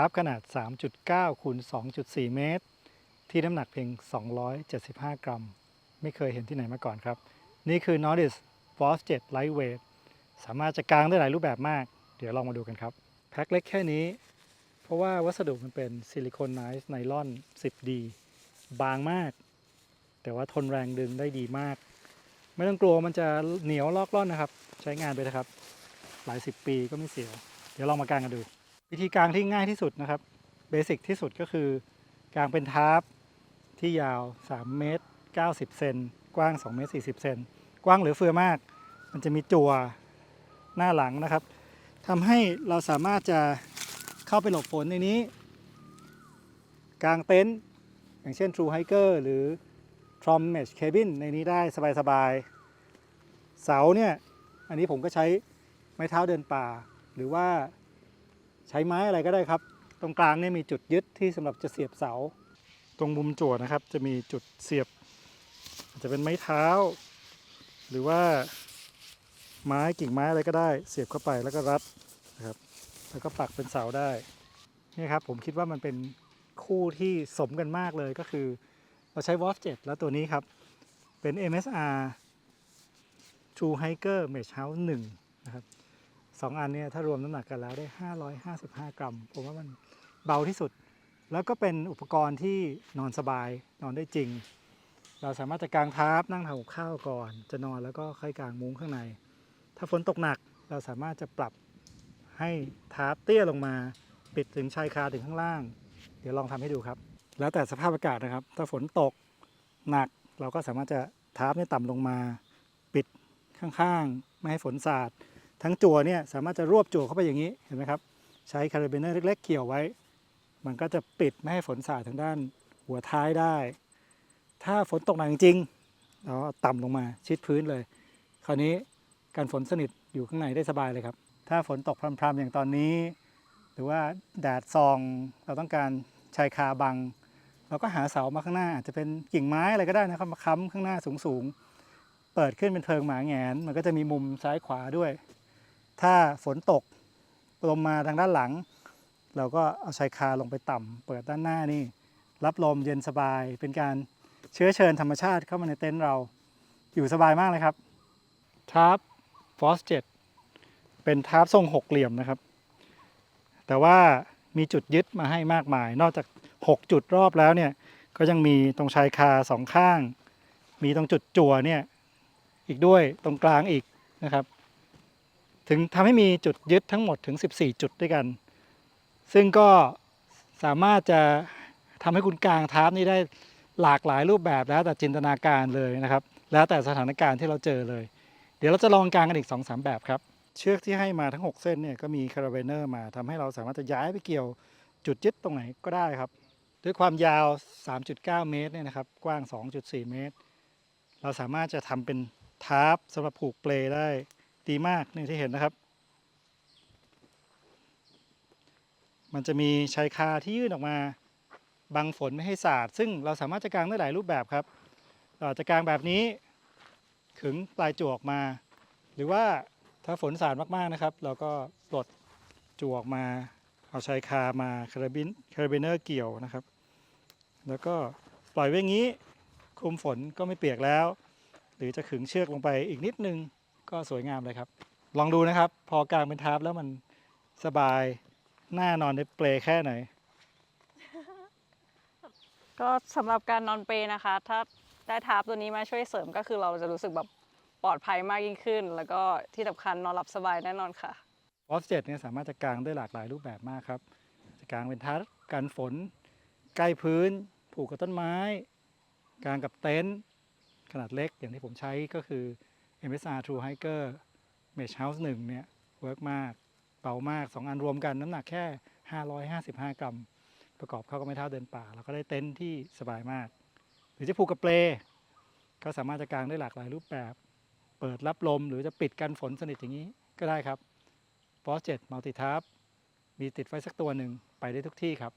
าร์ปขนาด 3.9คูณ2.4 เมตร ที่น้ำหนักเพียง 275 กรัม ไม่เคยเห็นที่ไหนมาก่อนครับ นี่คือ Nordic Force Jet Lightweight สามารถจะกางได้หลายรูปแบบมาก เดี๋ยวลองมาดูกันครับ แพ็คเล็กแค่นี้ เพราะว่าวัสดุมันเป็นซิลิโคนไนซ์ไนลอน 10D บางมาก แต่ว่าทนแรงดึงได้ดีมาก ไม่ต้องกลัวมันจะเหนียวลอกล่อนนะครับ ใช้งานไปนะครับ หลายสิบปีก็ไม่เสียว เดี๋ยวลองมากางกันดู วิธีกางที่ง่ายที่สุดนะครับเบสิกที่สุดก็คือกางเป็นทาร์ปที่ยาว 3 เมตร 90 เซนกว้าง 2 เมตร 40 เซนกว้างหลือเฟือมาก มันจะมีจั่วหน้าหลังนะครับทำให้เราสามารถจะเข้าไปหลบฝนในนี้กางเต็นท์อย่างเช่น True Hiker หรือ Trom Mesh Cabin ในนี้ได้สบายๆ เสาเนี่ย อันนี้ผมก็ใช้ไม้เท้าเดินป่า หรือว่า ใช้ไม้อะไรก็ได้ครับ ตรงกลางเนี่ยมีจุดยึดที่สำหรับจะเสียบเสา ตรงมุมจั่วนะครับ จะมีจุดเสียบอาจจะเป็นไม้เท้า หรือว่าไม้กิ่งไม้อะไรก็ได้ เสียบเข้าไปแล้วก็รัดนะครับ แล้วก็ปักเป็นเสาได้นี่ครับผมคิดว่ามันเป็นคู่ที่สมกันมากเลยก็คือเราใช้ w a f 7 แล้วตัวนี้ครับ เป็น MSR True Hiker Mesh House 1นะครับ สองอันเนี้ถ้ารวมน้ำหนักกันแล้วได้ 555 กรัม ผมว่ามันเบาที่สุด แล้วก็เป็นอุปกรณ์ที่นอนสบายนอนได้จริง เราสามารถจะกางทาร์ปนั่งทำกับข้าวก่อน จะนอนแล้วก็ค่อยกางมุ้งข้างใน ถ้าฝนตกหนักเราสามารถจะปรับให้ทาร์ปเตี้ยลงมา ปิดถึงชายคาถึงข้างล่าง เดี๋ยวลองทำให้ดูครับ แล้วแต่สภาพอากาศนะครับ ถ้าฝนตกหนักเราก็สามารถจะทาร์ปเนี่ยต่ำลงมา ปิดข้างๆ ไม่ให้ฝนสาด ทั้งจั่วเนี่ยสามารถจะรวบจั่วเข้าไปอย่างนี้เห็นไหมครับใช้คาราบิเนอร์เล็ก ๆ เกี่ยวไว้ มันก็จะปิดไม่ให้ฝนสาดทางด้านหัวท้ายได้ ถ้าฝนตกหนักจริงเราต่ำลงมาชิดพื้นเลย คราวนี้การฝนสนิทอยู่ข้างในได้สบายเลยครับ ถ้าฝนตกพรำๆอย่างตอนนี้ หรือว่าแดดซองเราต้องการชายคาบัง เราก็หาเสามาข้างหน้าอาจจะเป็นกิ่งไม้อะไรก็ได้นะครับมาค้ำข้างหน้าสูงๆ เปิดขึ้นเป็นเพิงหมาแงน มันก็จะมีมุมซ้ายขวาด้วย ถ้าฝนตกลมมาทางด้านหลัง เราก็เอาชายคาลงไปต่ำเปิดด้านหน้านี่ รับลมเย็นสบายเป็นการเชื้อเชิญธรรมชาติเข้ามาในเต็นท์เราอยู่สบายมากเลยครับทาร์ปฟอสเจ็ดเป็นทาร์ปทรงหกเหลี่ยมนะครับ แต่ว่ามีจุดยึดมาให้มากมาย นอกจาก 6 จุดรอบแล้วเนี่ยก็ยังมีตรงชายคาสองข้าง มีตรงจุดจั่วเนี่ยอีกด้วยตรงกลางอีกนะครับ ถึงทำให้มีจุดยึดทั้งหมดถึง 14 จุดด้วยกัน ซึ่งก็สามารถจะทำให้คุณกางทาร์ปนี่ได้หลากหลายรูปแบบแล้วแต่จินตนาการเลยนะครับ แล้วแต่สถานการณ์ที่เราเจอเลย เดี๋ยวเราจะลองกางกันอีก 2-3 แบบครับ เชือกที่ให้มาทั้ง 6 เส้นเนี่ยก็มีคาราเบเนอร์มาทำให้เราสามารถจะย้ายไปเกี่ยวจุดยึดตรงไหนก็ได้ครับ ด้วยความยาว 3.9 เมตรเนี่ยนะครับ กว้าง 2.4 เมตร เราสามารถจะทำเป็นทาร์ปสำหรับผูกเปลได้ ดีมากนี่ที่เห็นนะครับ มันจะมีชายคาที่ยื่นออกมาบังฝนไม่ให้สาด ซึ่งเราสามารถจะกางได้หลายรูปแบบครับเราอาจจะกางแบบนี้ขึงปลายจั่วออกมา หรือว่าถ้าฝนสาดมากๆนะครับ เราก็ปลดจั่วออกมา เอาชายคามาคาราบินคาราบิเนอร์เกี่ยวนะครับ แล้วก็ปล่อยไว้อย่างนี้ คุมฝนก็ไม่เปียกแล้ว หรือจะขึงเชือกลงไปอีกนิดนึง ก็สวยงามเลยครับ ลองดูนะครับ พอกางเป็นทาร์ปแล้วมันสบายหน้านอนในเปลแค่ไหน ก็สำหรับการนอนเปลนะคะ ถ้าได้ทาร์ปตัวนี้มาช่วยเสริมก็คือเราจะรู้สึกแบบปลอดภัยมากยิ่งขึ้น แล้วก็ที่สำคัญนอนหลับสบายแน่นอนค่ะออฟเจ็ตเนี่ยสามารถจะกางได้หลากหลายรูปแบบมากครับ จะกางเป็นทัดกันฝน ใกล้พื้น ผูกกับต้นไม้ กางกับเต็นท์ขนาดเล็กอย่างที่ผมใช้ก็คือ MSR True Hiker Mesh House 1 เนี่ยเวิร์กมาก เบามาก 2 อันรวมกันน้ำหนักแค่ 555 กรัม ประกอบเข้ากับไม้เท้าเดินป่า แล้วก็ได้เต็นท์ที่สบายมาก หรือจะผูกกับเปลก็สามารถจะกางได้หลากหลายรูปแบบ เปิดรับลมหรือจะปิดกันฝนสนิทอย่างนี้ก็ได้ครับฟอสเจ็ตมัลติทับมีติดไฟสักตัวหนึ่งไปได้ทุกที่ครับ